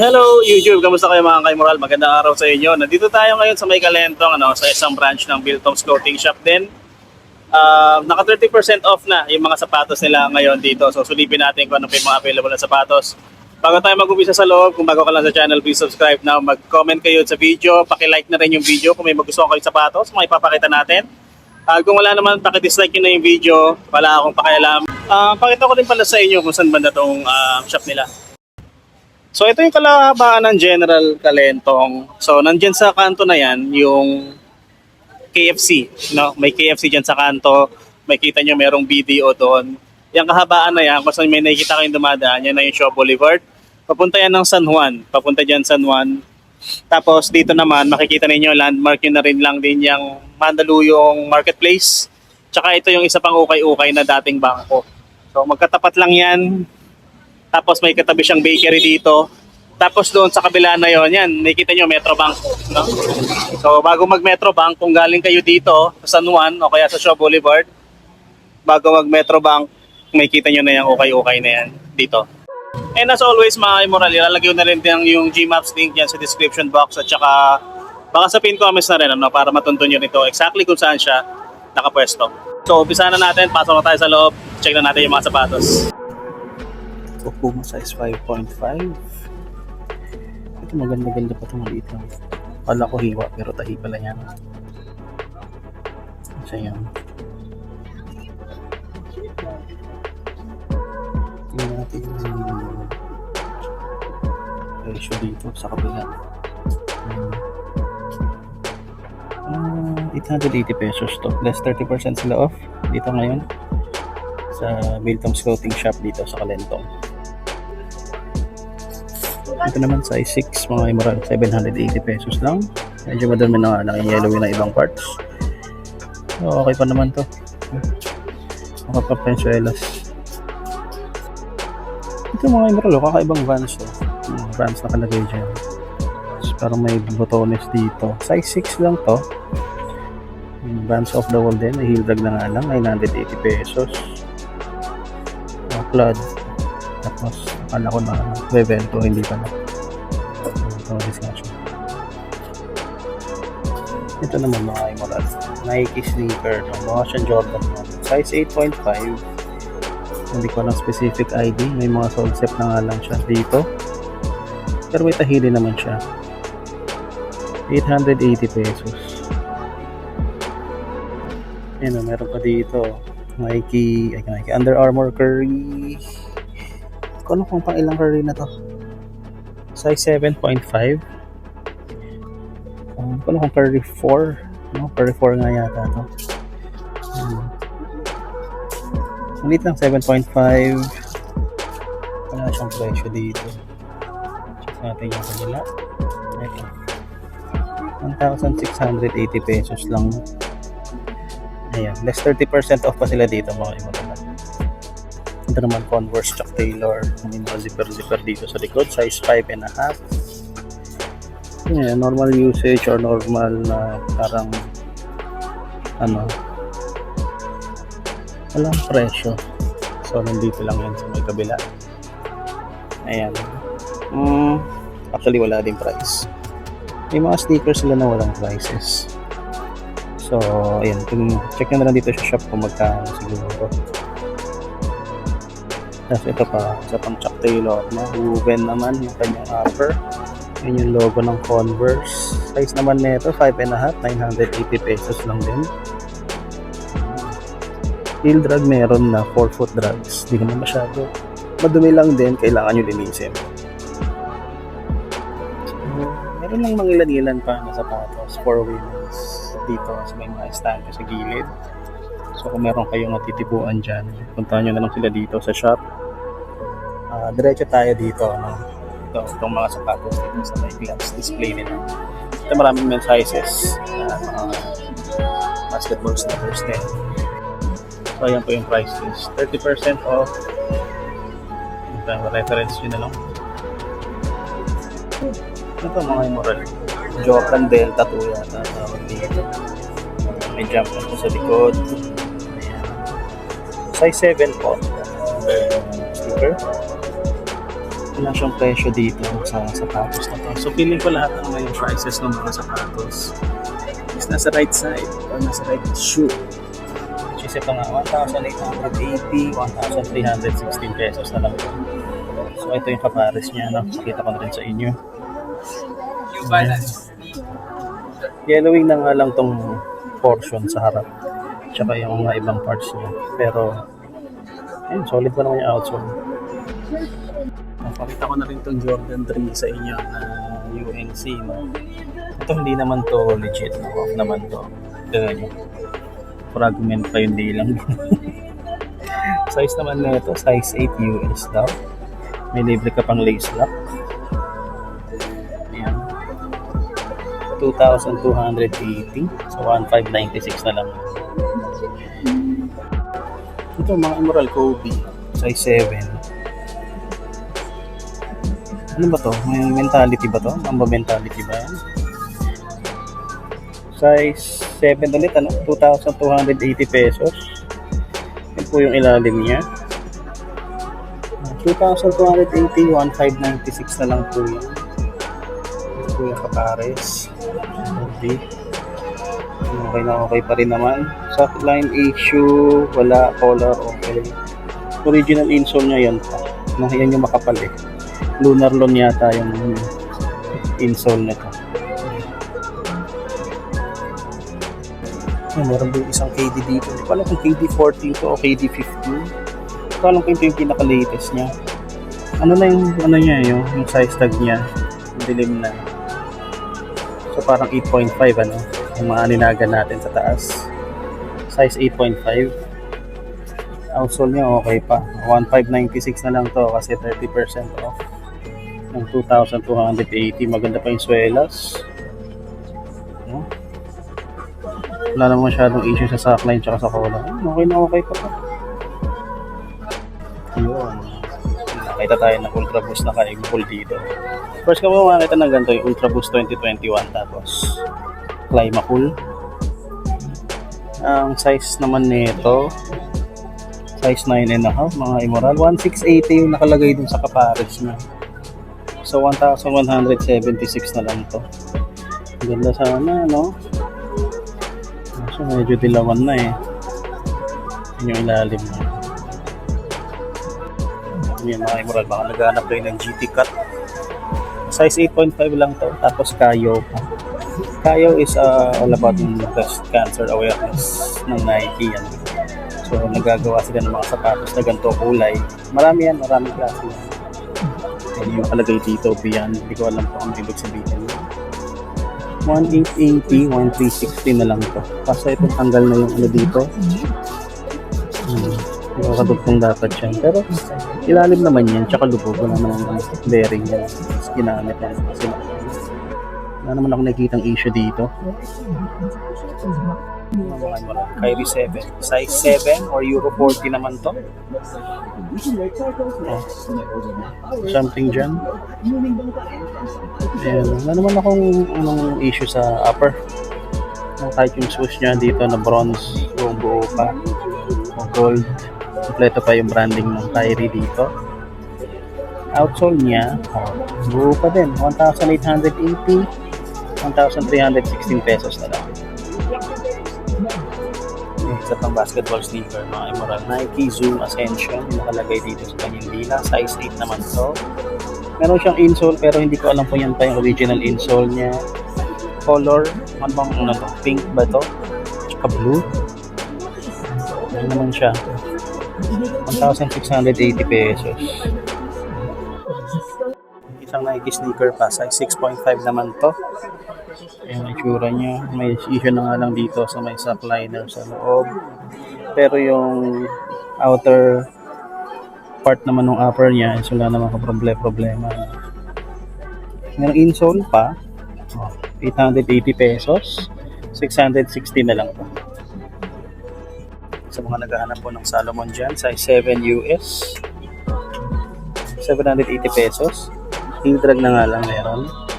Hello YouTube, kamusta kayo mga kay-moral? Magandang araw sa inyo. Nandito tayo ngayon sa May Kalentong, ano, sa isang branch ng Biltom's Clothing Shop din. Uh, naka 30% off na yung mga sapatos nila ngayon dito. So sulipin natin kung ano pa yung mga available na sapatos. Bago tayo mag-umpisa sa loob, kung bago ka lang sa channel, please subscribe na. Mag-comment kayo sa video, paki-like na rin yung video kung may magustuhan kayong sapatos, mga ipapakita natin. Ah, kung wala naman, paki-dislike nyo na yung video. Wala akong pakialam. Ah, pakita ko din pala sa inyo kung saan banda tong ah, shop nila. So ito yung kalahabaan ng General Kalentong. So nandyan sa kanto na yan yung KFC. No? May KFC dyan sa kanto. May kita nyo merong BDO doon. Yung kahabaan na yan, kung may nakikita kayong dumadaan, yan na yung Shaw Boulevard. Papunta yan ng San Juan. Papunta dyan San Juan. Tapos dito naman, makikita ninyo, landmark yun na rin lang din yung Mandaluyong Marketplace. Tsaka ito yung isa pang ukay-ukay na dating bangko. So magkatapat lang yan. Tapos may katabi siyang bakery dito. Tapos doon sa kabila na yon, yan, nakikita nyo Metrobank. No? So bago mag Metrobank, kung galing kayo dito sa San Juan o kaya sa Shaw Boulevard, bago mag Metrobank, may kita nyo na yung okay-okay na yan dito. And as always mga immoral, ilalagay na rin din yung Gmaps link dyan sa description box at saka baka sa pin comments na rin ano, para matuntun nyo nito exactly kung saan siya nakapwesto. So umpisa na natin, pasok na tayo sa loob, check na natin yung mga sapatos. Puma size 5.5. Ito maganda-ganda pa itong maliit lang. Kala ko hiwa pero tahi pala yan. Isa yan. Tingnan natin yung presyo dito sa kabila. Hmm. Ah, 880 pesos to. Less 30% sila off dito ngayon sa Miltom's Clothing Shop dito sa Kalentong. Ito naman size 6 mga emerald 780 pesos lang. Medyo madami na nga yellow na ibang parts. So, okay pa naman to. Makapapensuelas. Ito mga emerald, oh, kakaibang vans to. Mga vans nakalagay dyan. Tapos parang may botones dito. Size 6 lang to. Vans off the wall din. May heel drag na nga lang. 980 pesos. Mga flood. Tapos, akala ko na bebento, hindi pa na. Ito discussion. Ito naman mga immoral. Nike sneaker. No? Mga siyang Jordan. No? Size 8.5. Hindi ko lang specific ID. May mga sold set na nga lang siya dito. Pero may tahili naman siya. 880 pesos. Ayan o, meron pa dito. Nike, Nike, Under Armour Curry. Kung ano kung pang ilang curry na to? Size 7.5. Um, kung ano kung curry 4. No? Curry 4 nga yata to. Hmm. Maliit lang, 7.5. Wala siyang presyo dito. Check natin yung kanila. Ito. 1,680 pesos lang. Ayan, less 30% off pa sila dito mga iba Ito naman Converse Chuck Taylor. May mga zipper-zipper dito sa likod. Size 5 and a half. Ayan, normal usage or normal na parang ano walang presyo. So, nandito lang yan sa may kabila. Ayan. Mm, actually, wala din price. May mga stickers sila na walang prices. So, ayan. Check na lang dito sa shop kung magkano siguro. Tapos ito pa, sa pang Chuck Taylor, no? Woven naman yung kanyang upper. Yun yung logo ng Converse. Size naman nito, 5.5, 980 pesos lang din. Heel drag meron na 4 foot drags. Hindi naman masyado. Madumi lang din, kailangan nyo linisin. Meron lang mangilan-ilan pa na sapatos for women's dito sa may mga stand sa gilid. So kung meron kayong natitipuan dyan, puntahan nyo na lang sila dito sa shop. Ah, diretso tayo dito. No? Ito, itong mga sapatos dito sa may glass display nila. Ito maraming men sizes. Uh, mga basketball sneakers din. So ayan po yung price list. 30% off. Ito, reference nyo na lang. Ito mga immoral. Jordan Delta 2 yata tawag dito. May jump na po sa likod. Size 7 po. Sticker. Wala siyang presyo dito sa sapatos na to. So, feeling ko lahat ng mga prices ng mga sapatos is nasa right side or nasa right shoe. Which is ito nga, 1,880, 1,316 pesos na lang. So, ito yung kapares niya. No? Nakita ko na rin sa inyo. New Balance. Yellowing na nga lang tong portion sa harap. Tsaka yung mga ibang parts niya. Pero, ayun, solid pa naman yung outsole. Napakita ko na rin tong Jordan 3 sa inyo na UNC. No? Ito hindi naman to legit. No? Off naman to. Tignan nyo. Fragment pa yung dilang. size naman na ito, size 8 US daw. May libre ka pang lace lock. Ayan. 2,280. So, 1,596 na lang. Ito, mga Emerald Kobe. Size 7. Ano ba to? May mentality ba to? Mamba mentality ba yan? Size 7 ulit, ano? 2,280 pesos. Yan po yung ilalim niya. 2,280, 1,596 na lang po yan. Ito yung kapares. Okay. Okay na okay pa rin naman. Soft line issue, wala color, okay. Original insole niya yan pa. Yan yung makapal eh. Lunar Lon yata yung insole nito. Ay, meron din isang KD dito. Hindi ko alam kung KD14 to o KD15. Hindi ko ito yung pinaka-latest niya. Ano na yung, ano niya, yung, yung size tag niya. Yung dilim na. So parang 8.5 ano, yung mga aninagan natin sa taas. Size 8.5. Outsole niya okay pa. 1,596 na lang to kasi 30% off. Ng 2,280. Maganda pa yung swelas. No? Wala naman masyadong issue sa sackline tsaka sa cola. Okay na okay pa. Yun. Nakita tayo ng Ultra Boost na ka-pull dito. First ko mo makakita ng ganito yung Ultra Boost 2021 tapos Climacool. Ang size naman nito size 9 and a half mga Immoral 1680 yung nakalagay dun sa kapares niya. So 1176 na lang to. Ganda sana no. So medyo dilawan na eh. Yun yung ilalim niya. Yan mga Immoral baka naghahanap kayo ng GT cut size 8.5 lang to tapos kayo pa kayo is uh, all about yung breast cancer awareness ng Nike yan so nagagawa sila ng mga sapatos na ganito kulay marami yan maraming klase yan yung kalagay dito beyond hindi ko alam kung ano ibig sabihin 1880 1360 na lang to kasi ito tanggal na yung ano dito hmm. Nakakadugtong dapat yan. Pero ilalim naman yan, tsaka lubog. Wala naman ang bearing yan. Ginamit yan. Kasi wala naman ako nakikitang issue dito. Kyrie 7. Size 7 or Euro 40 naman to. Oh. Something dyan. Ayan. Wala naman akong anong issue sa upper. Kahit yung shoes niya dito na bronze, buong buo pa. O gold kompleto pa yung branding ng Kyrie dito. Outsole niya, oh, buo pa din. 1,880, 1,316 pesos na lang. Isa pang basketball sneaker, mga Emerald Nike Zoom Ascension, nakalagay dito sa kanyang dila. Size 8 naman to. Meron siyang insole pero hindi ko alam kung yan pa yung original insole niya. Color, ano bang ano to? Pink ba to? Tsaka blue. Ano naman siya? 1,680 pesos. Isang Nike sneaker pa, size 6.5 naman to. Ayan itsura niya. May issue na nga lang dito sa may soft liner sa loob. Pero yung outer part naman ng upper niya is wala naman problema-problema. Yung insole pa, oh, 880 pesos. 660 na lang to sa mga naghahanap po ng Salomon dyan, size 7 US. 780 pesos. Heel drag na nga lang meron.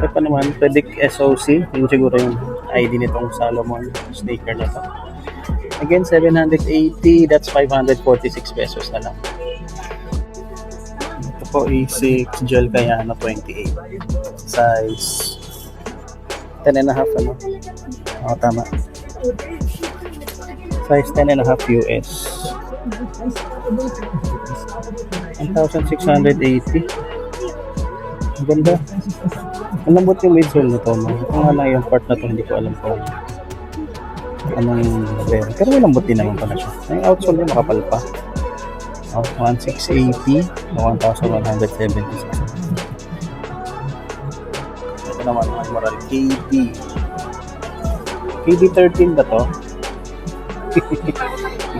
Okay pa naman, Predict SOC. Yun siguro yung ID nitong Salomon sneaker na to. Again, 780, that's 546 pesos na lang. po A6 gel kaya ano 28. Size 10 and a half ano. Oo, tama. Size 10 and a half US. 1,680. Ang ganda. Ang lambot yung midsole na to. No? Nga lang yung part na to, hindi ko alam kung anong level. Pero may lambot din naman pala siya. Yung outsole niya makapal pa. Oh, 1,680 o 1,176. Ito naman ang moral KD. KD13 ba to? Hindi ko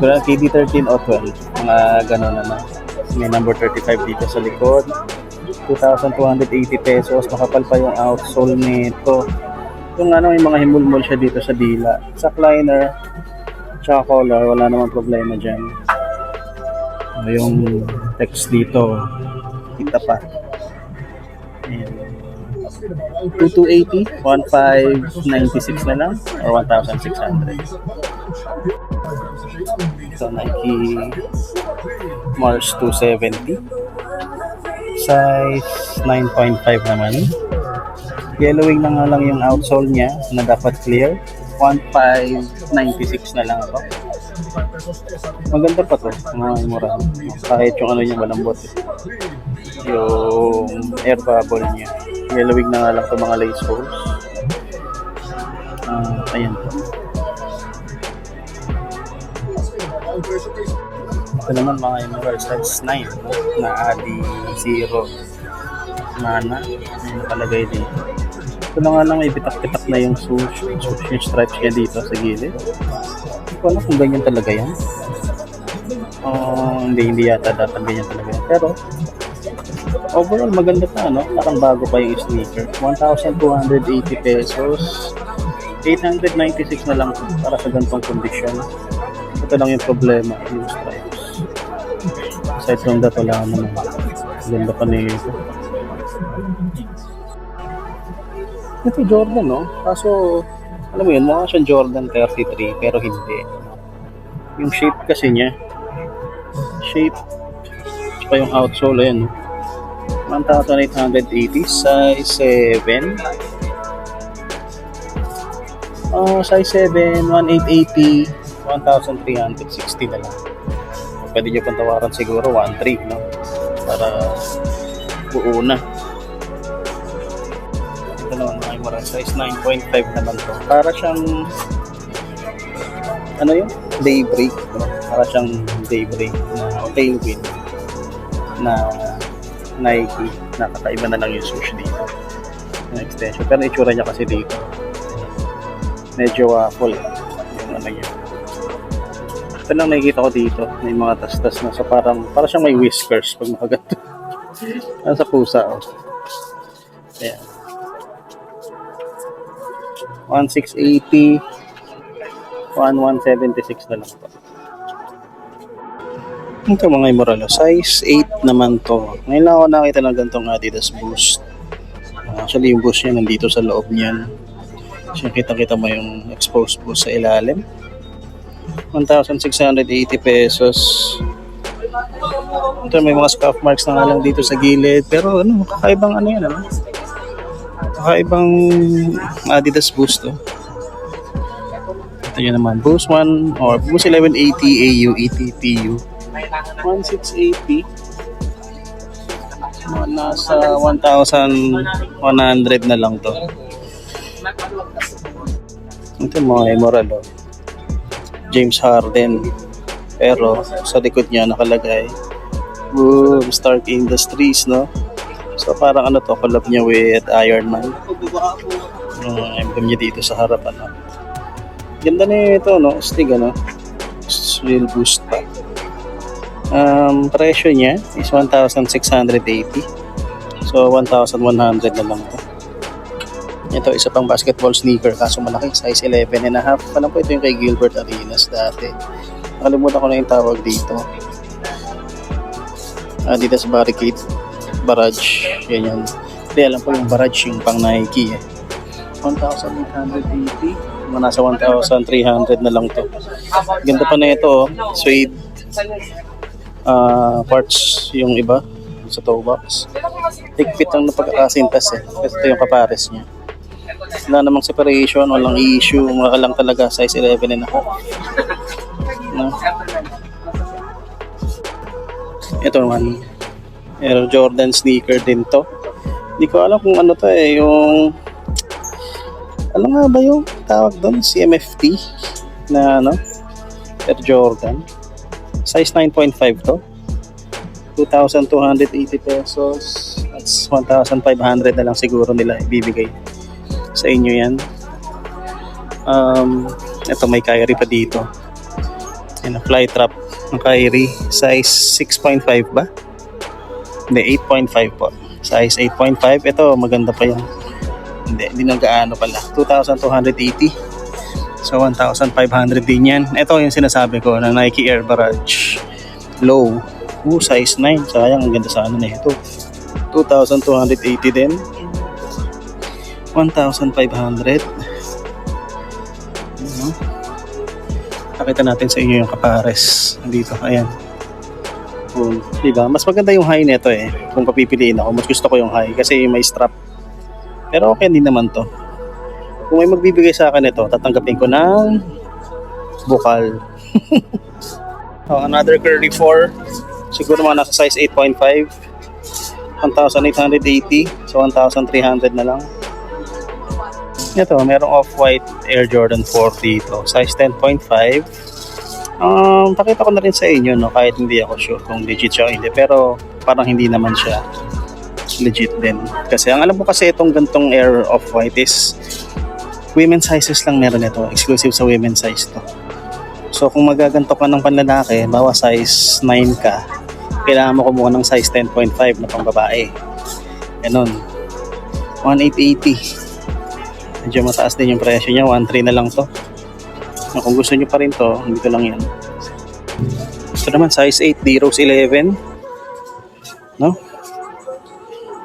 alam, KD13 o 12. Mga gano'n naman. May number 35 dito sa likod. 2,280 pesos. Makapal pa yung outsole nito. Yung ano, yung mga himulmul siya dito sa dila. Sa liner, tsaka collar, wala namang problema dyan. Ano yung text dito, kita pa. Ayan. 2280, 1596 na lang, or 1,600. So, Nike Mars 270. Size 9.5 naman. Yellowing na nga lang yung outsole niya na dapat clear. 1,596 na lang ako. Maganda pa to, mga mura. Kahit yung ano niya malambot. eh. Yung air bubble niya. Yellowing na nga lang to mga lace holes. Ah, ayan po. Ito naman mga emerald size 9 no? na Adi Zero Nana may nakalagay dito. Ito na nga lang may pitak-pitak na yung swoosh yung stripes niya dito sa gilid. Hindi ko alam kung ganyan talaga yan. Oh, hindi, hindi yata dapat ganyan talaga yan. Pero, overall maganda pa, no? Parang bago pa yung sneaker. 1,280 pesos. 896 na lang para sa ganitong condition. Ito lang yung problema, yung stripes. Aside from that, wala naman. Ganda pa nito. Ito Jordan, no? Kaso, alam mo yun, mukha siyang Jordan 33, pero hindi. Yung shape kasi niya, shape, tsaka yung outsole, ayan, no? 1,880, size 7. Ah, size 7, 1,880, 1,360 na lang. Pwede nyo pang tawaran siguro 1,3, no? Para buo na. Ito naman mga Imara, size 9.5 naman to. Para siyang, ano yun? Daybreak, no? Para siyang daybreak na tailwind na Nike. Nakakaiba na lang yung swoosh dito. Yung extension. Pero itsura niya kasi dito. Medyo ano niya. Ito lang nakikita ko dito. May mga tas-tas na. So parang, parang siyang may whiskers pag nakaganto. Ano sa pusa, oh. Ayan. 1,680. 1,176 na lang po. Ito mga Imoralo, size 8 naman to. Ngayon lang ako nakita ng ganitong Adidas Boost. Actually, yung boost niya nandito sa loob niyan. Siya kita-kita mo yung exposed boost sa ilalim. 1,680 pesos. Ito may mga scuff marks na lang dito sa gilid. Pero ano, kakaibang ano yan, ano? Kakaibang Adidas Boost to. Ito yun naman, Boost 1 or Boost 1180 AU ETPU. 1,680. Mga Nasa 1,100 na lang to. Ito mga emerald oh. James Harden. Pero sa likod niya nakalagay Boom, Stark Industries, no? So parang ano to, collab niya with Iron Man. Yung emblem niya dito sa harapan, no? Ganda na ito, no? Stig, ano? Real boost pa. Um, presyo niya is 1,680. So, 1,100 na lang to. Ito, isa pang basketball sneaker, kaso malaki, size 11 and a half. Alam ko ito yung kay Gilbert Arenas dati. Nakalimutan ko na yung tawag dito. Adidas Barricade Barrage. Yan yan. Hindi, alam ko yung Barrage yung pang Nike eh. 1,880. Mga nasa 1,300 na lang to. Ganda pa na ito oh. Suede. ah parts yung iba. sa toe box. Higpit ang napagkakasintas eh. Ito yung kapares niya. Wala namang separation, walang issue, mga lang talaga size 11 and a half. No? Ito naman, Air Jordan sneaker din to. Hindi ko alam kung ano to eh, yung ano nga ba yung tawag doon? CMFT na ano? Air Jordan. Size 9.5 to. 2,280 pesos. That's 1,500 na lang siguro nila ibibigay sa inyo yan. Um, ito may Kyrie pa dito. Yan, fly trap ng Kyrie. Size 6.5 ba? Hindi, 8.5 po. Size 8.5. Ito, maganda pa yan. Hindi, hindi nang gaano pala. 2,280. So, 1,500 din yan. Ito yung sinasabi ko na Nike Air Barrage. Low. Uh, size 9. Sayang, ang ganda sana na ito. 2,280 din. 1,500. Ano? Pakita natin sa inyo yung kapares. Dito, ayan. Um, diba? Mas maganda yung high nito eh. Kung papipiliin ako, mas gusto ko yung high kasi may strap. Pero okay din naman to. Kung may magbibigay sa akin ito, tatanggapin ko ng bukal. oh, another curly 4. Siguro mga nasa size 8.5. 1,880. So 1,300 na lang. Ito, merong off-white Air Jordan 4 dito. Size 10.5. Um, pakita ko na rin sa inyo, no, kahit hindi ako sure kung legit siya o hindi. Pero parang hindi naman siya legit din. Kasi ang alam ko kasi itong gantong Air Off-White is women's sizes lang meron ito. Exclusive sa women's size to. So kung magaganto ka ng panlalaki, bawa size 9 ka, kailangan mo kumuha ng size 10.5 na pang babae. Ganon. 1,880. Medyo mataas din yung presyo niya. 1,3 na lang to. Na kung gusto niyo pa rin to, dito lang yan. Ito naman, size 8, D-Rose 11. No?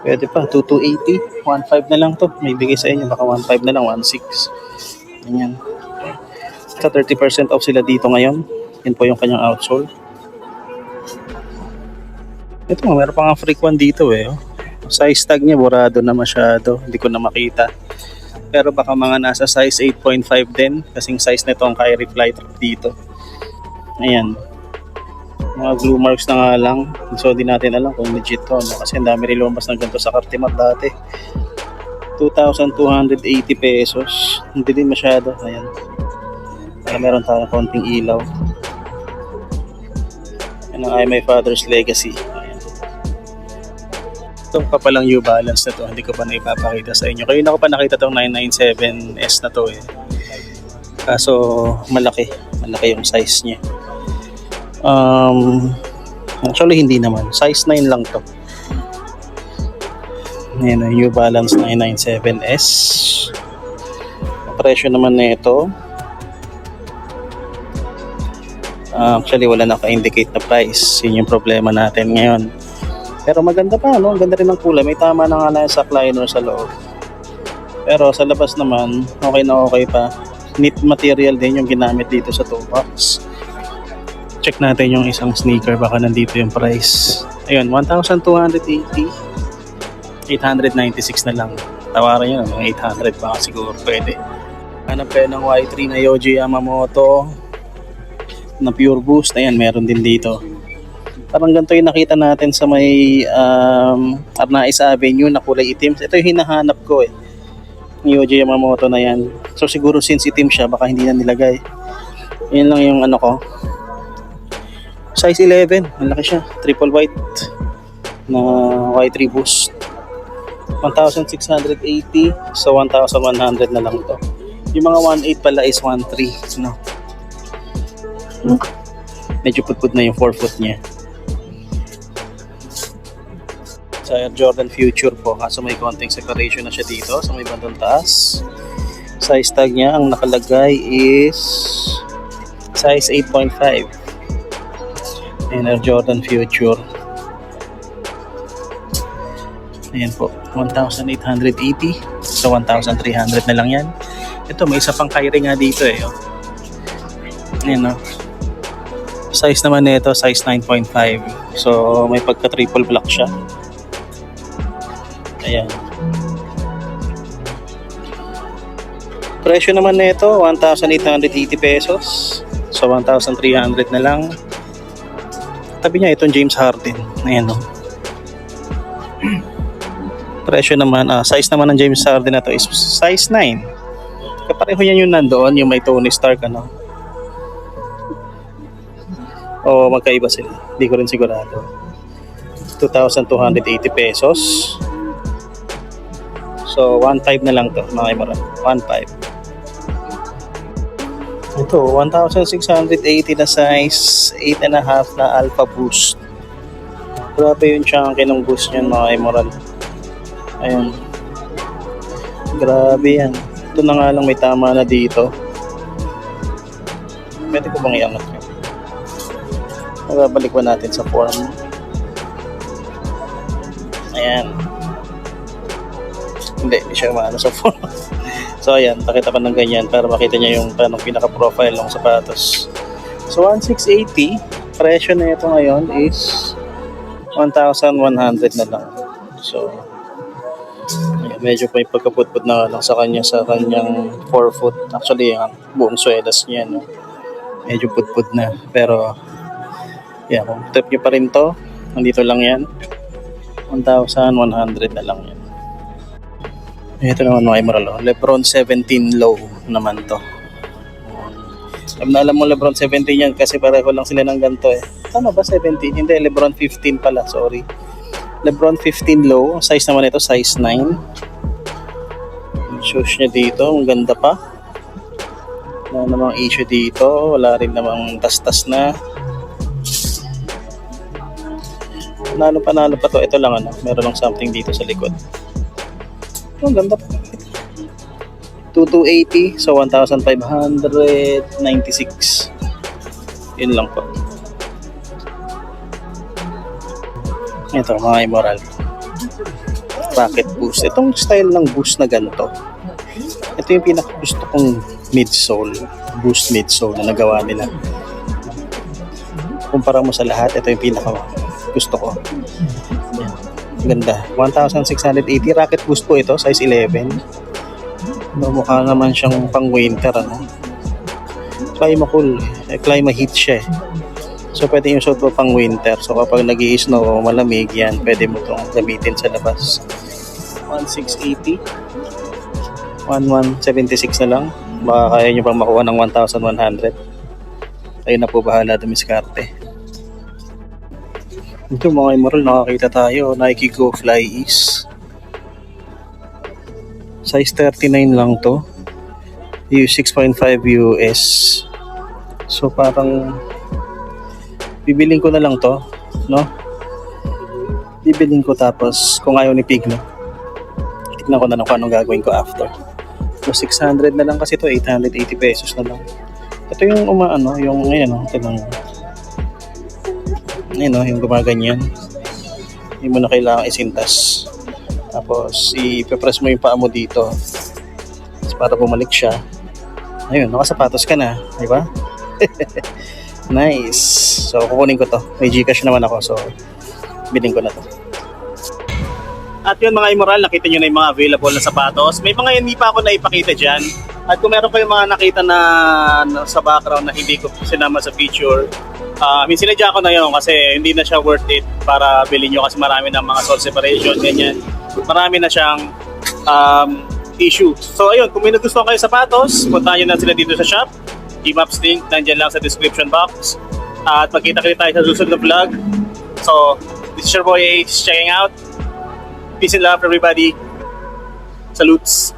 Pwede pa, 2,280. 1,5 na lang to. May bigay sa inyo. Baka 1,5 na lang, 1,6. Ganyan. Sa 30% off sila dito ngayon. Yan po yung kanyang outsole. Ito meron pa nga frequent dito eh. Oh. Size tag niya, burado na masyado. Hindi ko na makita. Pero baka mga nasa size 8.5 din. Kasing size nito ang Kyrie Flight dito. Ayan. Mga glue marks na nga lang. So di natin alam kung legit to. No? Kasi ang dami rin lumabas ng ganito sa Cartimat dati. 2,280 pesos. Hindi din masyado. Ayan. Para meron tayong konting ilaw. Yan ang ay my father's legacy. Ayan. Ito pa palang New Balance na to. Hindi ko pa na ipapakita sa inyo. Kayo na ko pa nakita tong 997S na to eh. Kaso malaki. Malaki yung size niya. Um, actually hindi naman. Size 9 lang to. Ayan, New Balance 997S. Ang presyo naman na ito. Ah, actually, wala naka-indicate na price. Yun yung problema natin ngayon. Pero maganda pa, no? Ang ganda rin ng kulay. May tama na nga na yung sack liner sa loob. Pero sa labas naman, okay na okay pa. Neat material din yung ginamit dito sa toe box. Check natin yung isang sneaker. Baka nandito yung price. Ayun, 1,280. 896 na lang. Tawaran mga 800 baka siguro pwede. Hanap kayo ng Y3 na Yoji Yamamoto na pure boost. Ayan, meron din dito. Parang ganito yung nakita natin sa may um, Arnaiz Avenue na kulay itim. Ito yung hinahanap ko eh. Yoji Yamamoto na yan. So siguro since itim siya, baka hindi na nilagay. Yan lang yung ano ko. Size 11. Malaki siya. Triple white na Y3 boost. 1,680 so 1,100 na lang to. Yung mga 1.8 pala is 1.3 no. Medyo putput na yung 4 foot niya. Sa Jordan Future po, kaso may konting separation na siya dito sa may bandang taas. Size tag niya, ang nakalagay is size 8.5. And Air Jordan Future. Ayan po, 1,880. So, 1,300 na lang yan. Ito, may isa pang Kyrie nga dito eh. Oh. Ayan o. Size naman nito, size 9.5. So, may pagka triple block siya. Ayan. Presyo naman nito, 1,880 pesos. So, 1,300 na lang. Tabi niya itong James Harden. Ayan o. Presyo naman, ah, size naman ng James Harden na to is size 9. Kapareho yan yung nandoon, yung may Tony Stark ano. O magkaiba sila. Hindi ko rin sigurado. 2,280 pesos. So, 1.5 na lang to, mga imaran. 1.5. Ito, 1,680 na size, 8.5 na Alpha Boost. Grabe yung chunky ng boost niyan, mga imaran. Ayan. Grabe yan. Ito na nga lang may tama na dito. Pwede ko bang iangat yun? Nababalik ba natin sa form? Ayan. Hindi, hindi siya maano sa form. so ayan, pakita pa ng ganyan para makita niya yung tanong pinaka-profile ng sapatos. So 1,680, presyo na ito ngayon is 1,100 na lang. So, ayan, medyo may pagkaputput na lang sa kanya sa kanyang forefoot. Actually, ang buong swelas niya, no? medyo putput na. Pero, yan, kung trip nyo pa rin to, nandito lang yan. 1,100 na lang yan. Ito naman mga Emerald, oh. Lebron 17 low naman to. Alam na alam mo Lebron 17 yan kasi pareho lang sila ng ganito eh. Tama ba 17? Hindi, Lebron 15 pala, sorry. Lebron 15 low, size naman ito, size 9. Yung shoes niya dito, ang ganda pa. Wala namang issue dito, wala rin namang tas-tas na. Panalo panalo pa to. Ito lang ano, meron lang something dito sa likod. Oh, ganda pa. 2280 so 1596 yun lang po. Ito mga immoral rocket boost. Itong style ng boost na ganito ito yung pinaka gusto kong midsole boost midsole na nagawa nila. Kumpara mo sa lahat ito yung pinaka gusto ko. Ganda. 1680 rocket boost po ito size 11 no, mukha naman siyang pang winter ano? Klima cool eh, klima heat siya eh. so pwede yung suot mo pang winter so kapag nag snow o malamig yan pwede mo itong gamitin sa labas. 1680 1176 na lang. Baka kaya nyo pang makuha ng 1100 ayun na po bahala dumiskarte ito mga immoral nakakita tayo. Nike Go Fly Ease. Size 39 lang to. U 6.5 US so parang bibiling ko na lang to no? Bibiling ko tapos kung ayaw ni Pig no? Tignan ko na lang kung anong gagawin ko after. So 600 na lang kasi to 880 pesos na lang. Ito yung umaano yung ngayon no? Ito ngayon no yung gumaganyan hindi mo na kailangan isintas tapos, ipipress mo yung paa mo dito. Para bumalik siya. Ayun, nakasapatos ka na. Di ba? nice. So, kukunin ko to. May Gcash naman ako. So, biling ko na to. At yun mga immoral, nakita nyo na yung mga available na sapatos. May mga hindi pa ako naipakita dyan. At kung meron kayong mga nakita na, na sa background na hindi ko sinama sa picture, uh, I mean, sinadya ko na yun kasi hindi na siya worth it para bilhin nyo kasi marami ng mga soul separation, ganyan. Marami na siyang um, issue. So ayun, kung may nagustuhan kayo sapatos, puntahan nyo na sila dito sa shop. G-Maps link, nandyan lang sa description box. at magkita-kita tayo sa susunod na vlog. So, this is your boy Ace checking out. Peace and love everybody. Salutes.